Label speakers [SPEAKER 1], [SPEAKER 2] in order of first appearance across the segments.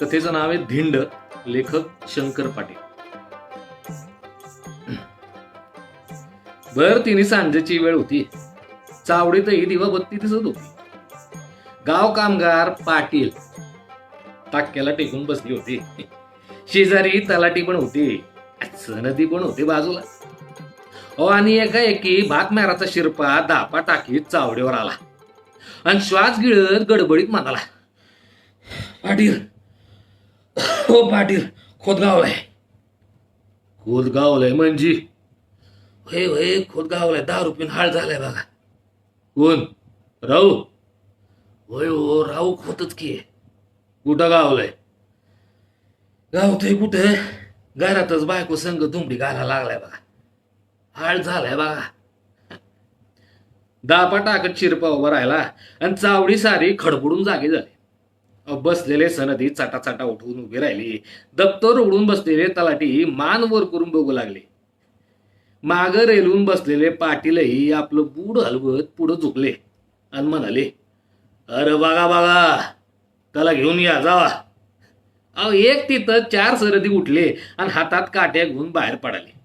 [SPEAKER 1] कथेचं नाव आहे धिंड लेखक शंकर पाटील. भर तिने सांजेची वेळ होती. चावडीतही दिवा बत्ती दिसत होती. गाव कामगार पाटील टाक्याला टेकून बसली होती. शेजारी तलाटी पण होती. सनदी पण होती बाजूला. अहो आणि एका एकी भातमेराचा शिरपा दापा टाकीत चावडीवर आला. आणि श्वास गिळत गडबडीत म्हणाला पाटील हो पाटील खोदगावलाय खोदगावलाय म्हणजे? होय होय खोदगावलाय दारू पिऊन हाळ झालाय बघा. कोण? राहू? होय हो राहू खोतच की. कुठं गावलाय गावतय कुठं? घरातच बायको संग दुमडी घाला लागलाय बघा. हाळ झालाय बघा. दापा टाकत शिरपा उभा राहिला आणि चावडी सारी खडबडून जागी झाली. बसलेले सनदी चाटाचाटा उठवून उभे राहिली. दप्तर उघडून बसलेले तलाठी मान वर करून बघू लागले. माग रेलून बसलेले पाटीलही आपलं बूड हलवत पुढं झुकले आणि म्हणाले अरे बागा बागा त्याला घेऊन या जावा अहो एक तिथं चार सरदी उठले आणि हातात काट्या घेऊन बाहेर पडाले.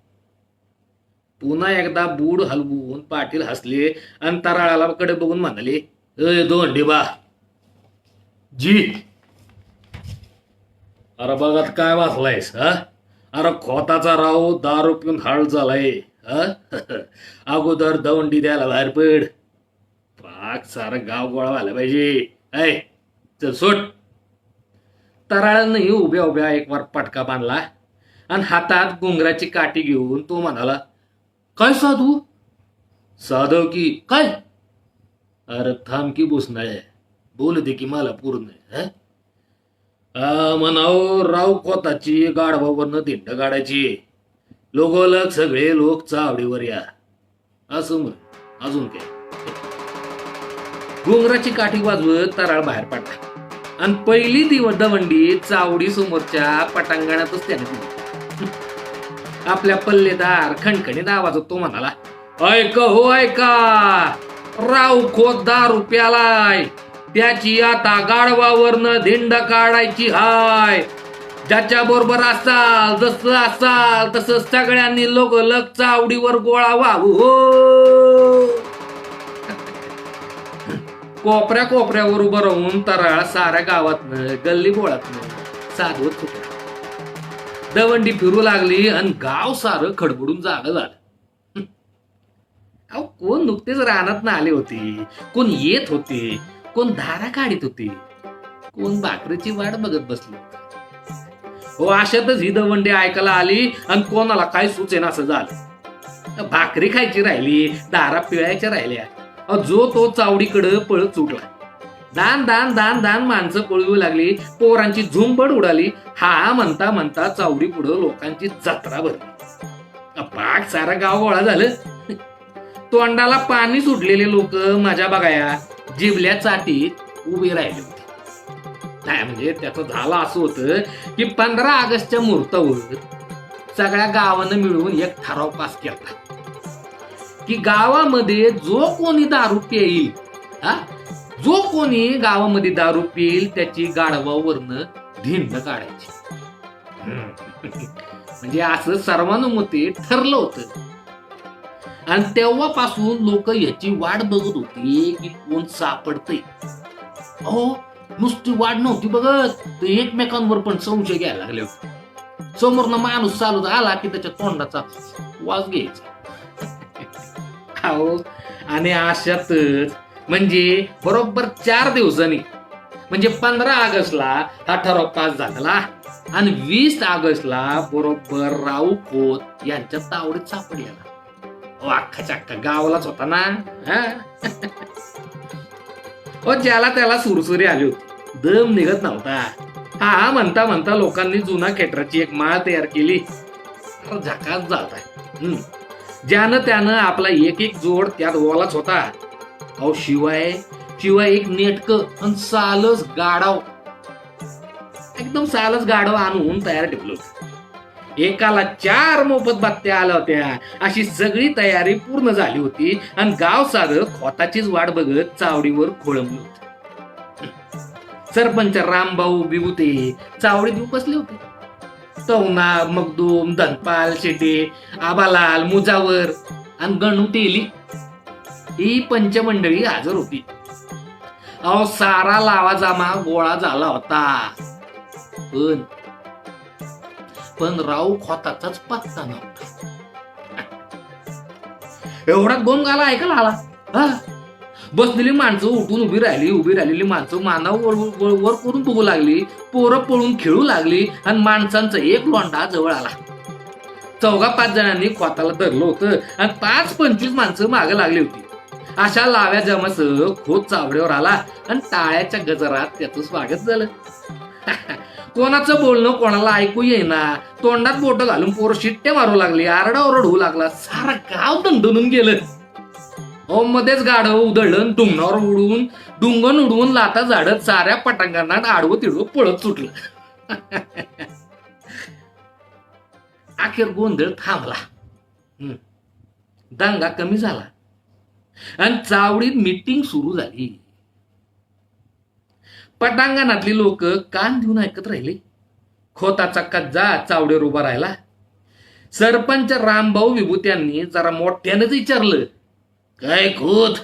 [SPEAKER 1] पुन्हा एकदा बूड हलवून पाटील हसले आणि तराळाला कडे बघून म्हणाले अय दोन डिबा जी. अरे बघत काय वाचलायस हा? अरे खोताचा राव दारू पिऊन हाळ झालाय अगोदर दवंडी द्यायला बाहेर पड. पाक सारं गाव गोळा व्हायला पाहिजे. ऐ चल सोड. तराळांनाही उभ्या उभ्या एक वार पटका बांधला आणि हातात गुंगराची काठी घेऊन तो म्हणाला काय साधू? साधव की. काय? अरे थांब की आहे बोल दे की मला पूर्ण म्हणाव राव कोताची गाढवावरनं दिंड गाडायची. लोगोलग सगळे लोक चावडीवर या. असं म्हण अजून काय? घोंगराची काठी वाजवत तराळ बाहेर पडला. आणि पहिली दिवस दवंडी चावडी समोरच्या पटांगणातच त्याने दिली. आपल्या पल्लेदार खणखणीत आवाज तो म्हणाला ऐक हो ऐका. राव खोत दारू प्यालाय त्याची आता गाढवावरनं धिंड काढायची हाय. ज्याच्या बरोबर असाल जसं असाल तसं सगळ्यांनी लोक लग चावडीवर गोळा वाहू हो. कोपऱ्या कोपऱ्यावर उभं राहून तराळ साऱ्या गावातनं गल्ली बोळातनं साधवत सुटला दवंडी फिरू लागली आणि गाव सारं खडबडून जाग झालं. अहो कोण नुकतेच रानात आले होते? कोण येत होते? कोण धारा काढीत होती? कोण भाकरीची वाट बघत बसली? हो अशातच ही दवंडी ऐकायला आली आणि कोणाला काय सुचेना असं झालं. भाकरी खायची राहिली दारा पिळायच्या राहिल्या. जो तो चावडीकडं पळत सुटला दान दान दान दान माणसं पळवू लागली पोरांची झुंबड उडाली. हा म्हणता म्हणता चावडी पुढं लोकांची जत्रा भरली. बाग सारा गाव गोळा झालं. तोंडाला पाणी सुटलेले लोक माझ्या बघाया. जिबल्या चाटीत उभे राहिले होते. नाही म्हणजे त्याचं झालं असं होतं की पंधरा ऑगस्टच्या मुहूर्तावर सगळ्या गावानं मिळून एक ठराव पास केला. की गावामध्ये जो कोणी दारू पिईल हा? जो कोणी गावामध्ये दारू पिईल त्याची गाढवावरनं धिंड काढायची. म्हणजे असं सर्वानुमते ठरलं होतं. आणि तेव्हापासून लोक याची वाट बघत होती की कोण सापडतय. अहो नुसती वाट नव्हती बघत. ते एकमेकांवर पण संशय घ्यायला लागले होते. समोरनं माणूस चालू आला की त्याच्या तोंडाचा वास घ्यायचा. हो आणि अशातच म्हणजे बरोबर चार दिवसांनी म्हणजे पंधरा ऑगस्टला हा ठराव पास झाला आणि वीस ऑगस्टला बरोबर राऊ खोत यांच्या तावडीत सापडलेला. अख्खाच्या अख्खा गावालाच होता ना. ओ ज्याला त्याला सुरसुरी आली होती. दम निघत नव्हता. हा म्हणता म्हणता लोकांनी जुना खेटराची एक माळ तयार केली. झाकाच झकास जात आहे ज्यानं त्यानं आपला एक एक जोड त्यात ओलाच होता. अहो शिवाय शिवाय एक नेटक आणि सालच गाडाव एकदम सालच गाडव आणून तयार ठेवलं एकाला चार मोफत बात्या आल्या होत्या. अशी सगळी तयारी पूर्ण झाली होती आणि गाव सारं खोताचीच वाट बघत चावडीवर खोळंबलं होतं. सरपंच रामभाऊ बिबुते चावडी देऊ बसले होते. तवना मगदूम धनपाल शेटे आबालाल मुजावर आणि गणू तेली. ही पंचमंडळी हजर होती. अहो सारा लावा जामा गोळा झाला होता. पण पण राव खोताचाच पत्ता नव्हता एवढा गोम गाला ऐकायला आला हा? बसलेली माणसं उठून उभी राहिली उभी राहिलेली माणसं मानावर वर करून बघू लागली पोरं पळून खेळू लागली आणि माणसांचा एक लोंडा जवळ आला. चौघा पाच जणांनी खोताला धरलं होतं आणि पाच पंचवीस माणसं मागे लागली होती. अशा लाव्या जमास खोत चावड्यावर आला आणि टाळ्याच्या गजरात त्याचं स्वागत झालं. कोणाचं बोलणं कोणाला ऐकू येईना. तोंडात बोट घालून पोरं शिट्टे मारू लागली आरडाओरड होऊ लागला सारा गाव दणदणून गेलं. ओम मध्येच गाढव उधळलं डुंगणावर उडवून डुंगण उडवून लाता झाडत साऱ्या पटांगांना आडवं तिडवं पळत सुटलं. अखेर गोंधळ थांबला. हम्म. दंगा कमी झाला. आणि चावडीत मीटिंग सुरू झाली. पटांगणातली लोक कान देऊन ऐकत राहिले. खोताचा कज्जा चावडीवर उभा राहिला. सरपंच रामभाऊ विभूत्यांनी जरा मोठ्यानेच विचारलं काय खोत?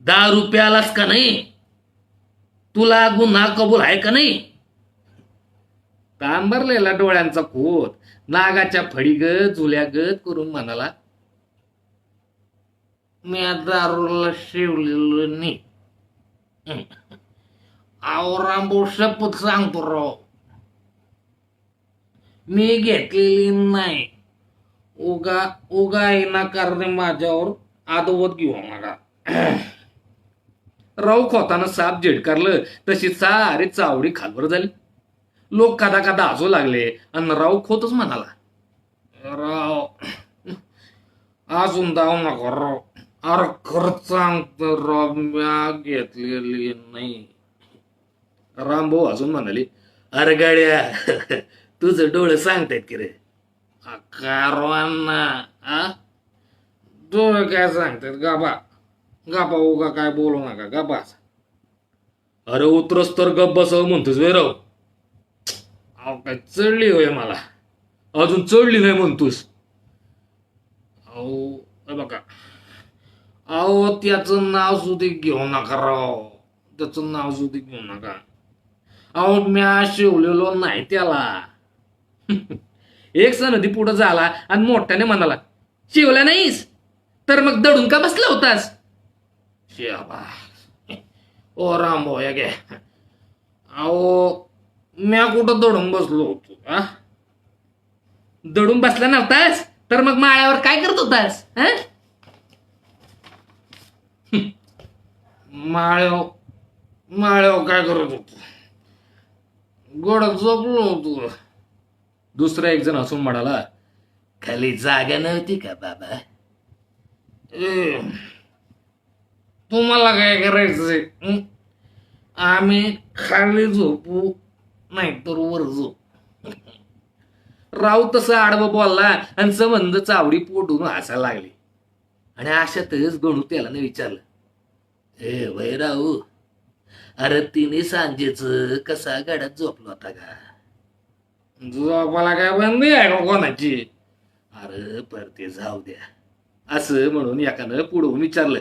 [SPEAKER 1] दहा रुपयालाच का नाही? तुला गुन्हा कबूल आहे का नाही? तांबरलेला डोळ्यांचा खोत नागाच्या फडीगत झुल्यागत करून म्हणाला मी दारूला शिवलेलो नाही. हं. शपथ सांगतो राव मी घेतलेली नाही. उगा उगा येणार माझ्यावर आदवत घेऊ नका. राव होताना साप झिडकारलं तशी सारी चावडी खालवर झाली. लोक कदा कदा हसू लागले आणि राव खोतच म्हणाला राव अजून जाऊ नका राव अरे खरंच सांगतो राव म्या घेतलेली नाही. रामभाऊ अजून म्हणाले अरे गाड्या तुझं डोळे सांगतायत की रे. कारवांना आ? डोळे काय सांगतात गाबा गाबा उगा काय बोलू नका गाबा अरे उतरस तर गब्बा सह म्हणतोस वे राव. अहो काय चढली होय मला. अजून चढली नाही म्हणतोस. अहो बघा. अहो त्याचं नाव सुद्धा घेऊ नका राव. त्याचं नाव सुद्धा घेऊ नका. अहो म्या शिवलेलो नाही त्याला एक सनदी पुढं झाला आणि मोठ्याने म्हणाला शिवला नाहीस? तर मग दडून का बसला होतास? शिवा ओ राम भोया गे अहो म्या कुठं दडून बसलो होतो आ दडून बसला नव्हतास? तर मग माळ्यावर काय करत होतास हा? माळ्याव माळ्याव काय करत होतो? गोड झोपलो होतो. दुसरा एक जण हसून म्हणाला खाली जागा नव्हती का बाबा? ए, तुम्हाला काय करायचंय हं? आम्ही खाली झोपू नाहीतर वर झोपू. राव तसं आडवं बोलला आणि संबंध चावडी पोटून हसायला लागली. आणि अशातच गणू त्याला नाही विचारलं वय राहू अरे तिने सांजेच कसा गाड्यात झोपला होता का? झोपाला काय बंदी आहे का कोणाची? अरे परते जाऊ द्या. असं म्हणून एकानं पुढून विचारलं.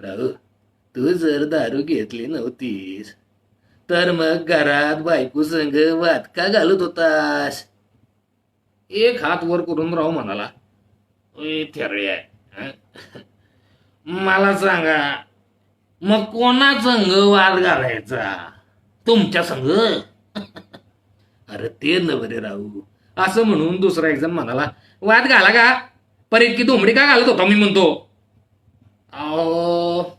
[SPEAKER 1] राहू तू जर दारू घेतली नव्हतीस तर मग घरात बायको संग वाद का घालत होतास? एक हात वर करून राहू म्हणाला "ओय, थेरड्या, हं? मला सांगा मग कोणा संघ वाद घालायचा? तुमच्या संघ अरे ते नवरे राहू. असं म्हणून दुसरा एक जण म्हणाला वाद घाला का? पर इतकी धोंबडी का घालत होता? मी म्हणतो. अहो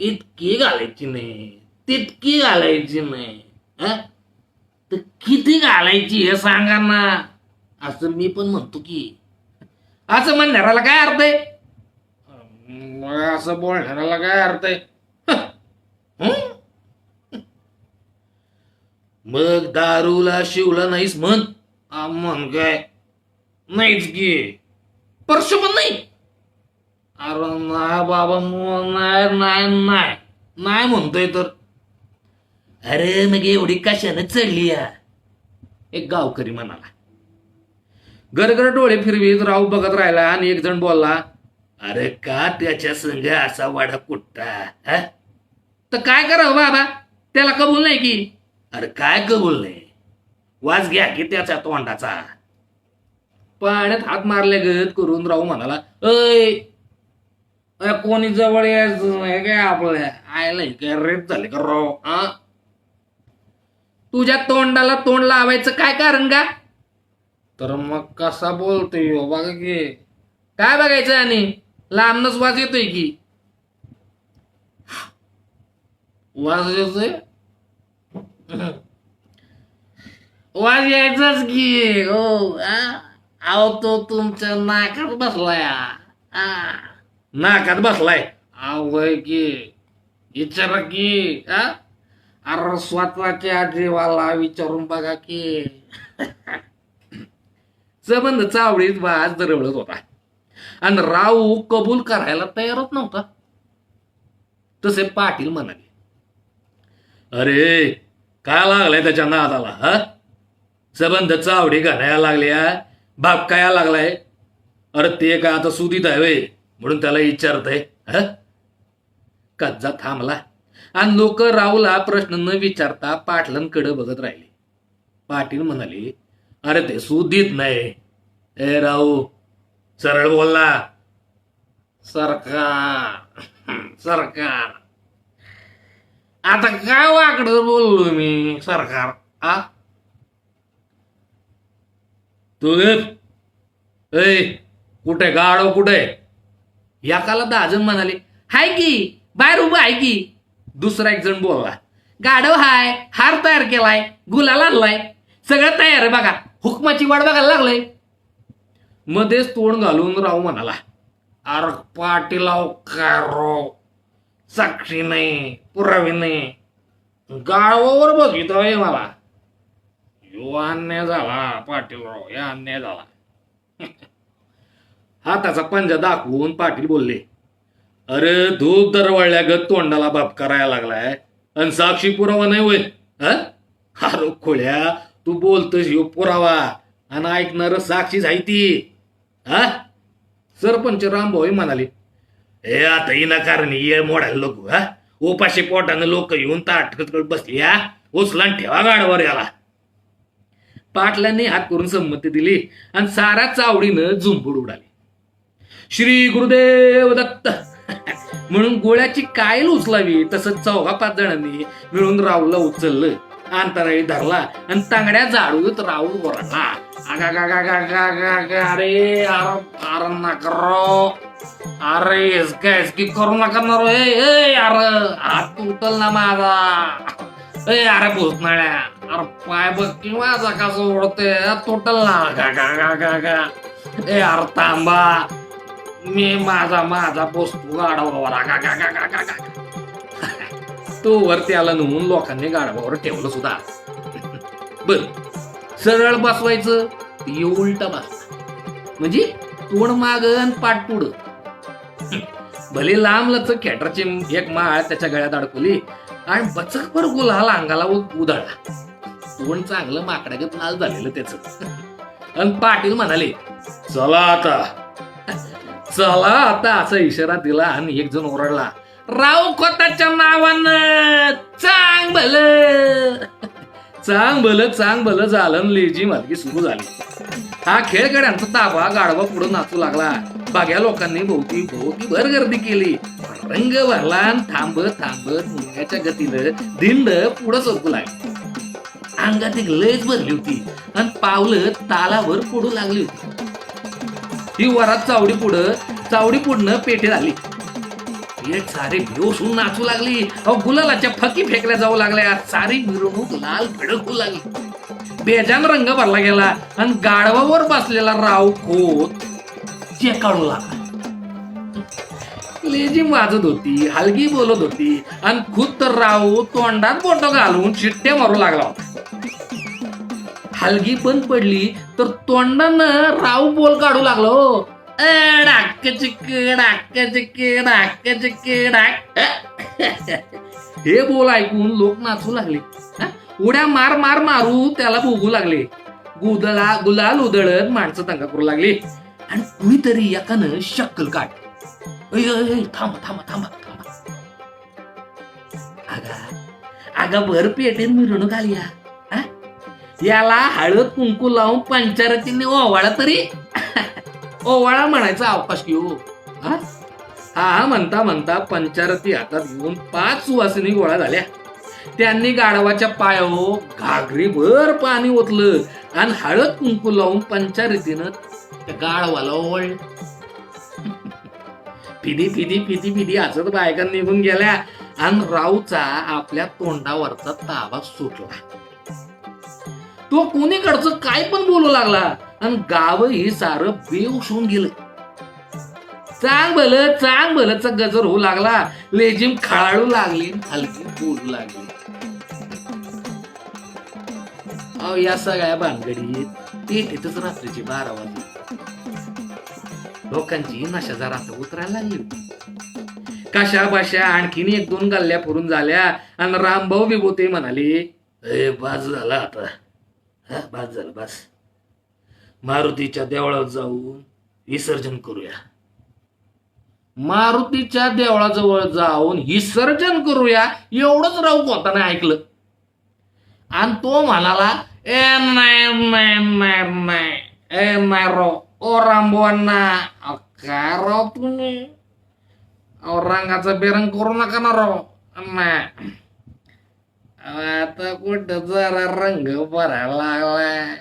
[SPEAKER 1] इतकी घालायची नाही तितकी घालायची नाही तर किती घालायची हे सांगा ना. असं मी पण म्हणतो की असं म्हणणाराला काय अर्थ आहे? मग असं बोलणाराला काय अर्थ आहे? मग दारूला शिवला नाहीस म्हण. म्हण काय? नाहीच की. परश पण नाही. अरे नाही बाबा नाही नाही. नाही म्हणतोय तर. अरे मग एवढी कशानं चढली या? एक गावकरी म्हणाला. गरगर डोळे फिरवीत राहू बघत राहिला आणि एक जण बोलला अरे का त्याच्या संघ असा वाडा कुट्टा हा? तर काय करावं बाबा? त्याला कबूल नाही की? अरे काय कबूल नाही? वाज घ्या की त्याच्या तोंडाचा. पाण्यात हात मारले गत करून राहू म्हणाला अय कोणी जवळ यायचं नाही काय आपल्या आयला काय रेप झाले का राव? हा तुझ्या तोंडाला तोंड लावायचं काय कारण का? तर मग कसा बोलतोय हो? बघा की. काय बघायचं आणि? लांबनच वाज येतोय की. वाज येतोय? वाज यायचाच की. हो आ? अहो तो तुमच्या नाकात बसलाय. नाकात बसलाय. अवय की. विचारा की आ? अरे स्वतःच्या जीवाला विचारून बघा की. संबंध चावडीत वाज दरवळत होता. आणि राऊ कबूल करायला तयारच नव्हता. तसे पाटील म्हणाले. अरे काय लागलाय त्याच्या नादाला हा? संबंध चावडी घालायला लागल्या बाप काय लागलाय? अरे ते काय आता सुदीत आहे व्हय, म्हणून त्याला विचारतय ह? कच्चा थांबला. आणि लोक रावला प्रश्न न विचारता पाटलांकडे बघत राहिले. पाटील म्हणाले अरे ते सुदीत नाही. ए राऊ सरळ बोलला. सरकार. सरकार. आता काय वाकड बोललो मी? सरकार आ? तू गप कुठे गाडो कुठे? याकाला दहाजण म्हणाले हाय की बाहेर उभं आहे की. दुसरा एक जण बोलला गाडव हाय हार तयार केलाय गुलाल आणलाय सगळं तयार आहे बघा हुकमाची वाट बघायला लागलंय. मध्येच तोंड घालून राहू म्हणाला अरे पाटीलाव कारो राव? साक्षी नाही पुरावे नाही. गाळवावर गावावर हे मला. यो अन्याय झाला पाटीलराव या अन्याय झाला. हाताचा पंजा दाखवून पाटील बोलले अरे धूप दरवळल्या गत तोंडाला बाप करायला लागलाय. आणि साक्षी पुरावा नाही होय हं? अरे खोळ्या तू बोलतोस यो पुरावा. आणि ऐकणार साक्षी आहे ती. हा? सरपंच रामभाऊ म्हणाले ए आता इनाकारण ये मोडायला लोक हा? उपाशी पोटानं लोक येऊन ताटकत बसली हा? उचलान ठेवा गाडवर याला. पाटलांनी हात करून संमती दिली आणि सारा चावडीनं झुंबूड उडाली. श्री गुरुदेव दत्त. म्हणून गोळ्याची कायल उचलावी तसंच चौघा पाच जणांनी मिळून राहुलला उचललं. अंतराळी धरला आणि तांगड्या जाळूत राहुल ओरडला अरे अरे अरे नकरो. अरे इसका इसकी करू नका ना रे ए अरे हात तुटल ना माझा. ए अरे भूतनाळ्या अरे पाय बघ की माझा कसं ओढते तुटल ना. गा गा गा गा गा. ए अरे थांबा. मी माझा माझा पोचतो गाडवावर गा गा गा गा गा गा. तो वरती आला नमून लोकांनी गाडवावर ठेवलं सुद्धा. बर. सरळ बसवायचं ये उलट बस. म्हणजे तोंड माग आणि पाठ पुढं. भले लांब लचक खेटरची एक माळ त्याच्या गळ्यात अडकवली आणि बचक भर गुलाल अंगाला व उधळला. तोंड चांगलं माकडागत लाल झालेलं त्याच. आणि पाटील म्हणाले चला आता. चला आता असा इशारा दिला आणि एक जण ओरडला राव खोताच्या नावानं चांग भलं चांग भलं चांग भलं झालं लेजी मालकी सुरू झाली. हा खेळकड्यांचा ताबा गाढवा पुढे नाचू लागला. बाग्या लोकांनी भोवती भोवती भर गर्दी केली. रंग भरला आणि थांबत थांबत मुंग्याच्या गतीनं दिंड पुढं सरकू लागली. अंगात एक लयच भरली होती आणि पावलं तालावर पडू लागली होती. ही वरात चावडी पुढं चावडी पुढनं पेटे झाली. एक सारी बेहोसून नाचू लागली. अहो गुलालाच्या फकी फेकल्या जाऊ लागल्या. सारी मिरवणूक लाल भिडकू लागली. बेजान रंग भरला गेला आणि गाढवावर बसलेला राव खोत चेकाळू लागला. लेजी वाजत होती हलगी बोलत होती आणि खुद तर राव तोंडात बोट घालून शिट्ट्या मारू लागला होता. हलगी बंद पडली तर तोंडानं राव बोल काढू लागलो हो. हे बोल ऐकून लोक नाचू लागले. उड्या मार मार मारू त्याला भोगू लागले. गुदला गुलाल उधळत माणसं दंगा करू लागली. आणि कुणीतरी एकानं शक्कल काढ. अय, अय, थांब थांबा थांबा थांबा. थांबा अगा भर पेटेन मिरवणूक आली याला हळद कुंकू लावून पंचारतीने ओवाळा तरी. ओवाळा म्हणायचा अवकाश घेऊ हा. हा? म्हणता म्हणता पंचारती हातात घेऊन पाच सुवासिनी गोळा झाल्या. त्यांनी गाढवाच्या पायावर घागरी भर पाणी ओतलं आणि हळद कुंकू लावून पंचारतीनं त्या गाढवाला ओवळलं. फिदी फिदी फिदी फिदी हसत बायका निघून गेल्या आणि राऊचा आपल्या तोंडावरचा ताबा सुटला. तो कोणीकडचं काय पण बोलू लागला? आणि गावही सारं होऊन गेलं. चांग भलं चांग भलंचा गजर होऊ लागला. लेजिम खळाळू लागली हलकी बोलू लागली. अहो या सगळ्या भानगडीत तिथंच रात्रीची बारा वाजले. लोकांची नशा जरा आता उतरायला लागली कशा बशा आणखीन एक दोन गल्ल्या पुरून झाल्या आणि रामभाऊ विभूते म्हणाले ए बाज झाला आता. हा बाज झालं बस. मारुतीच्या देवळात जाऊन विसर्जन करूया. मारुतीच्या देवळाजवळ जाऊन विसर्जन करूया एवढंच राहू कोणताने ऐकलं. आणि तो म्हणाला ए नाही ए नाही रो ओ रामबोअण्णा काय राव तुम्ही? अहो बेरंग करू नका ना राव नाही. आता कुठं जरा रंग भरायला लागलाय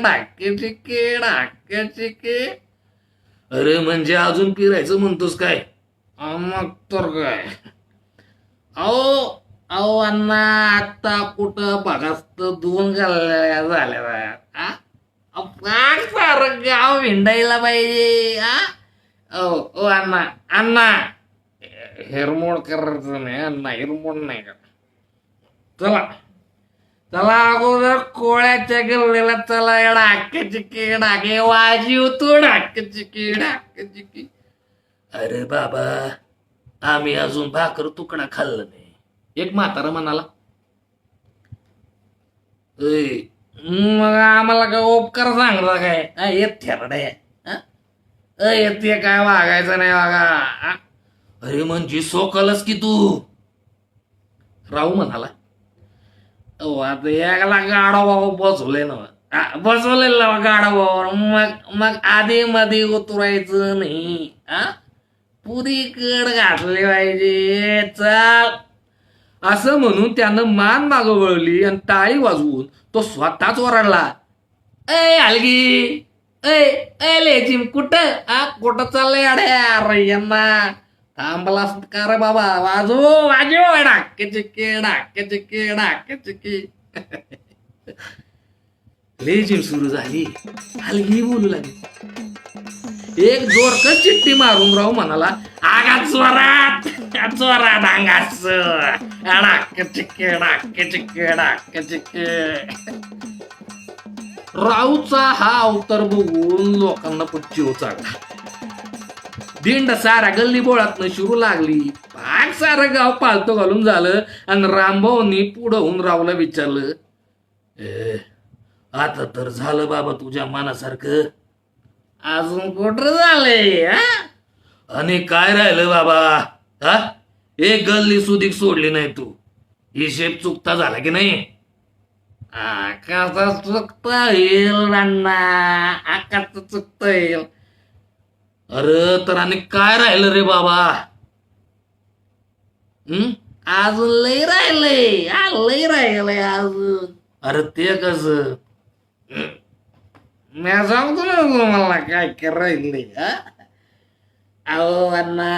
[SPEAKER 1] डाके चिके डाके चिके अरे म्हणजे अजून फिरायचं म्हणतोस काय मग तर काय अहो अहो अण्णा आता कुठं बघाच दोन गाल्या झाल्या काय सारं गाव हिंडायला पाहिजे आ ओ अण्णा अण्णा हेरमोड करायचं नाही अण्णा हेरमोड नाही का चला चला अगोदर कोळ्याच्या गल्लीला चला या डाक्याची डाके वाजीव तू डाक्याची डाक्याची अरे बाबा आम्ही अजून भाकर तुकडा खाल्लं नाही एक म्हातारा म्हणाला मग आम्हाला काय उपकार सांगता काय अ, येत थेरडे येते काय वागायचं नाही वागा अरे म्हणजे सोकलस की तू राहू म्हणाला अहो आता याला गाडा बाबा बसवले ना बसवलेलं ना गाडा बाबा मग मग आधी मध्ये उतरायचं नाही. आ? पुरी कड घातली पाहिजे. चल. असं म्हणून त्यानं मान मागं वळली आणि टाळी वाजवून तो स्वतःच ओरडला. ए हलगी ए ए लेजिम कुठं? आ कुठं चाललंय अड्या अरे यांना. थांबलास का रे बाबा? वाजव वाजव डाके चिके डाके चिके डाके चिक्की लेजिम सुरू झाली. हलगी बोलू लागली. एक क चिठ्ठी मारून राहू म्हणाला आगा जोरात जोरात अंगाच डाके चिके डाके चिके डाके चिके राऊचा हा अवतार बघून लोकांना पुच्ची चिव दिंड सारा गल्ली बोळातनं शिरू लागली. भाग सारं गाव पालतो घालून झालं आणि रामभाऊनी पुढं होऊन रावला विचारलं ए आता तर झालं बाबा तुझ्या मनासारखं. अजून कुठं झालंय आणि काय राहिलं बाबा? हा? एक गल्ली सुधीक सोडली नाही तू. हिशेब चुकता झाला की नाही? आकाचा चुकता येईल अण्णा. आकाश चुकता येईल. अरे तर आणि काय राहिलं रे बाबा हं? अजून लय राहिलंय हा, लय राहिलंय अजून अरे ते कस मी सांगतो ना तुम्हाला काय काय राहिलंय हा? अहो अण्णा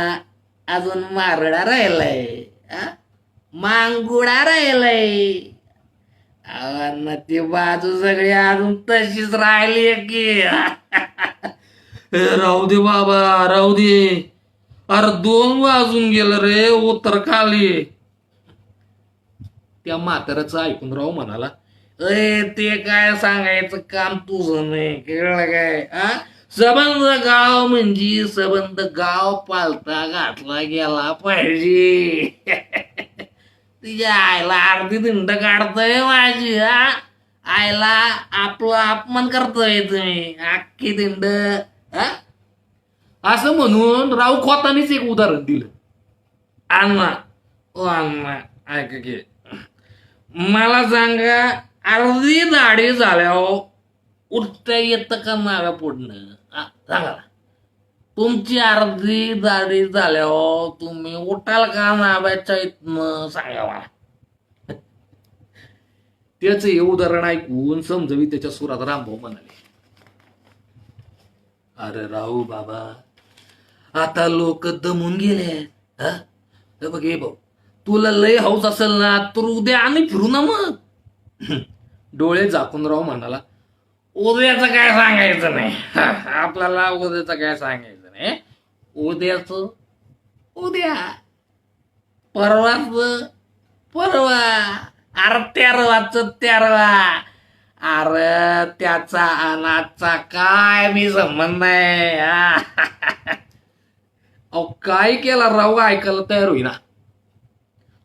[SPEAKER 1] अजून मारडा राहिलाय? मांगुडा राहिलाय अहो अण्णा ती बाजू सगळी अजून तशीच राहिली की राहू दे बाबा राहू दे. अरे दोन वाजून गेलं रे उत्तर खाली. त्या म्हाताऱ्याचं ऐकून राहू म्हणाला अय ते काय सांगायचं काम तुझं नाही कळलं काय? आ? सबंध गाव म्हणजे सबंध गाव पालता घातला गेला पाहिजे. तिच्या आईला अर्धी धिंड काढतोय माझी हा आईला आपलं अपमान करतोय तुम्ही अख्खी धिंड. असं म्हणून राव खोतानीच एक उदाहरण दिलं. अण्णा ओ अण्णा ऐक गे मला सांगा अर्धी दाढी झाल्यावर उठता येतं का नाव्या पुढणं सांगा तुमची अर्धी दाढी झाल्यावर तुम्ही उठाल का नाव्याच्या इथनं? सांगा मला. त्याच हे उदाहरण ऐकून समजवी त्याच्या सुरात रामभाऊ म्हणाले. अरे राहू बाबा. आता लोक दमून गेले हा? बघ हे भाऊ तुला लय हौस असेल ना तर उद्या आम्ही फिरू ना मग. डोळे झाकून राहू म्हणाला. उद्याचं काय सांगायचं नाही. आपल्याला उद्याचं काय सांगायचं नाही उद्याच? उद्या. परवाच? परवा. अरे तेरवाच तेरवा अरे त्याचा अनाचा काय मी संबंध आहे? अहो काय केला राव? ऐकायला तयार होईना.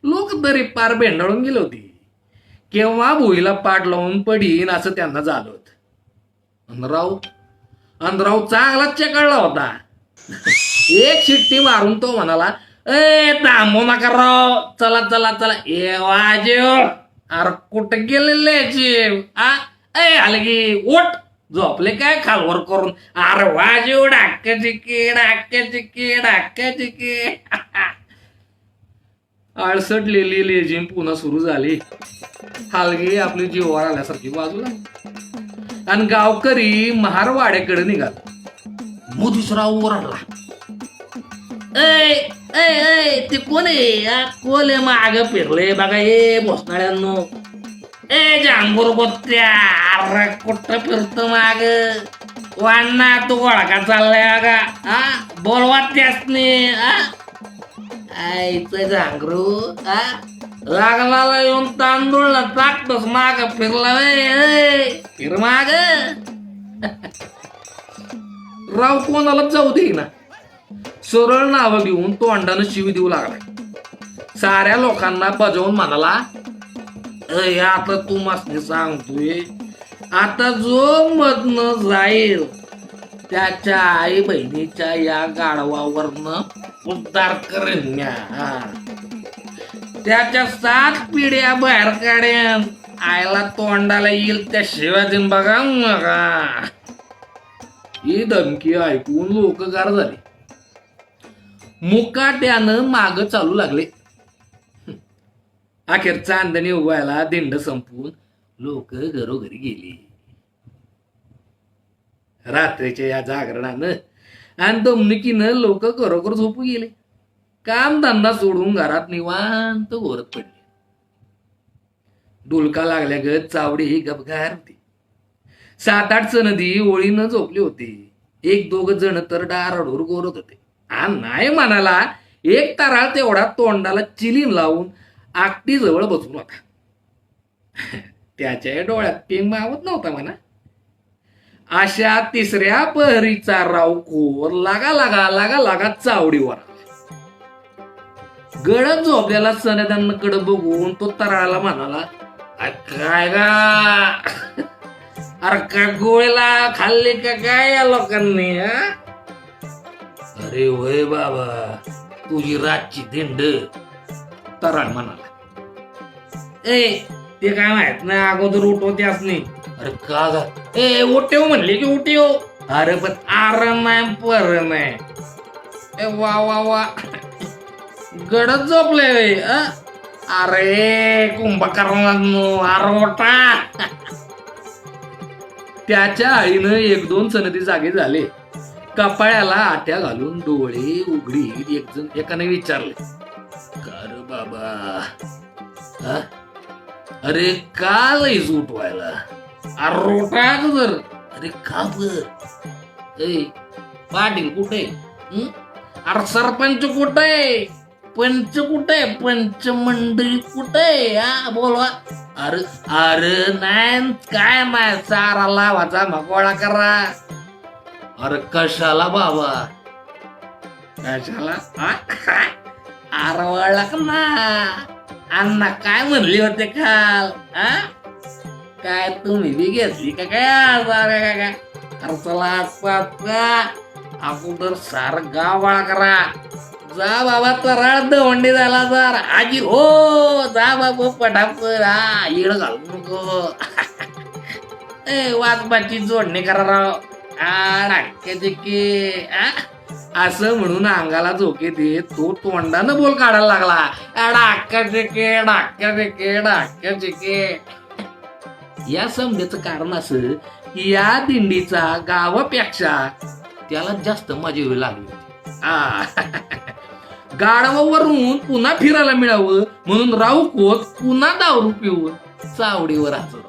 [SPEAKER 1] लोक तरी पार भेंडाळून गेले होती. केव्हा भुईला पाठ लावून पडीन असं त्यांना झालं होतं. अनराव अनराव अन चांगला चेकळला होता. एक शिट्टी मारून तो म्हणाला ए थांबू नका राव. चला चला चला. ए वाजेव अरे कुठं गेलेले जीव आ? ए हलगी ओट झोपले काय खालवर करून? अरे वाजेव डाक्याची की डाक्याची की डाक्याची की आळसटलेली लेझिम पुन्हा सुरू झाली. हालगी आपली जीवावर आल्यासारखी बाजूला आणि गावकरी महारवाड्याकडे निघाला. मोदीसराव ओरडला. ऐ ऐ ऐ ते कोण आहे? या कोल आहे? माग फिरले बघा ए भोसनाळ्यांनो ए जांभूर बोत्या अरे कुठं फिरतो माग? वाण्णा तू गोळा चाललाय अगा हा बोलवा त्यासने हा. आईचं झांगरू हा. लागला येऊन तांदूळ टाकतोस माग फिरला वे फिर माग. राव कोणाला जाऊ दे ना. सरळ नावं घेऊन तोंडानं शिवी देऊ लागलाय. साऱ्या लोकांना बजावून म्हणाला आता तू मस्ती सांगतोय. आता जो मधनं जाईल त्याच्या आई बहिणीच्या या गाढवावरनं उद्धार करेन त्याच्या सात पिढ्या बाहेर काढेन. आईला तोंडाला येईल त्या शिवाजीन बघा मगा. ही धमकी ऐकून लोक गार मुकाट्यानं माग चालू लागले. अखेर चांदणी उभायला दिंड संपून लोक घरोघरी गेली. रात्रीच्या या जागरणानं आणि दमणुकीनं लोक घरोघर झोपू गेले. काम धंदा सोडून घरात निवांत घोरत पडले. डुलका लागल्या ग चावडी ही गपगार होती. सात आठ सनदी ओळीनं झोपली होती. एक दोघ जण तर डारडोर गोरत होते. आ नाही म्हणाला एक ताराळ तेवढा तोंडाला चिलीम लावून आकटीजवळ बसून होता त्याच्या डोळ्यात पेंग मावत नव्हता म्हणा अशा तिसऱ्या पहरीचा रावखोर लागा लागा लागा लागा चावडीवर आला. गडद झोपलेला सनदांकडे बघून तो तराळाला म्हणाला "अ, काय गा अरे का गोळ्याला खाल्ली का काय या लोकांनी हा?" अरे वय बाबा तुझी रातची दिंड. तराळ म्हणाला. ए ते काय माहीत नाही अगोदर उठवत्यास नाही अरे का गा? ए उठेव म्हणले की उठेव अरे पण आर नाही पर नाही ए वा वा वा. गडच झोपले? अरे कुंभकर्णांनो उठा त्याच्या आईनं एक दोन सनदी जागे झाले. कपाळ्याला आट्या घालून डोळे उघडी एक जण एकाने विचारले कर बाबा. हा? अरे का लईच उठवायला अरे जर अरे का बर? ए पाटील कुठे अरे सरपंच कुठे पंच कुठे पंच मंडळी कुठे हा बोलवा. अरे अरे नाही काय माय चारा लावाचा मकोळा करा. अरे कशाला बाबा? कशाला? हा? का ना. अण्णा काय म्हणले होते काल? आ काय तुम्ही बी घेतली का काय आजार आहे का काय? अरे चला आजचा अगोदर सार गाव करा. जा बाबा तराळ दवंडी झाला जर. आजी हो जा बाबा पटापट. हा इड घालू नको. ए वाजबाची जोडणी करा राव. असं म्हणून अंगाला झोके दे. तो तोंडानं बोल काढायला लागला. डाक्याचे के डाक्याचे के डाक्याचे के या समजेचं कारण असं की या दिंडीचा गावापेक्षा त्याला जास्त मजा येऊ लागली गाढवावरून पुन्हा फिरायला मिळावं म्हणून राहू कोत पुन्हा दारू पिऊन चावडीवर हजर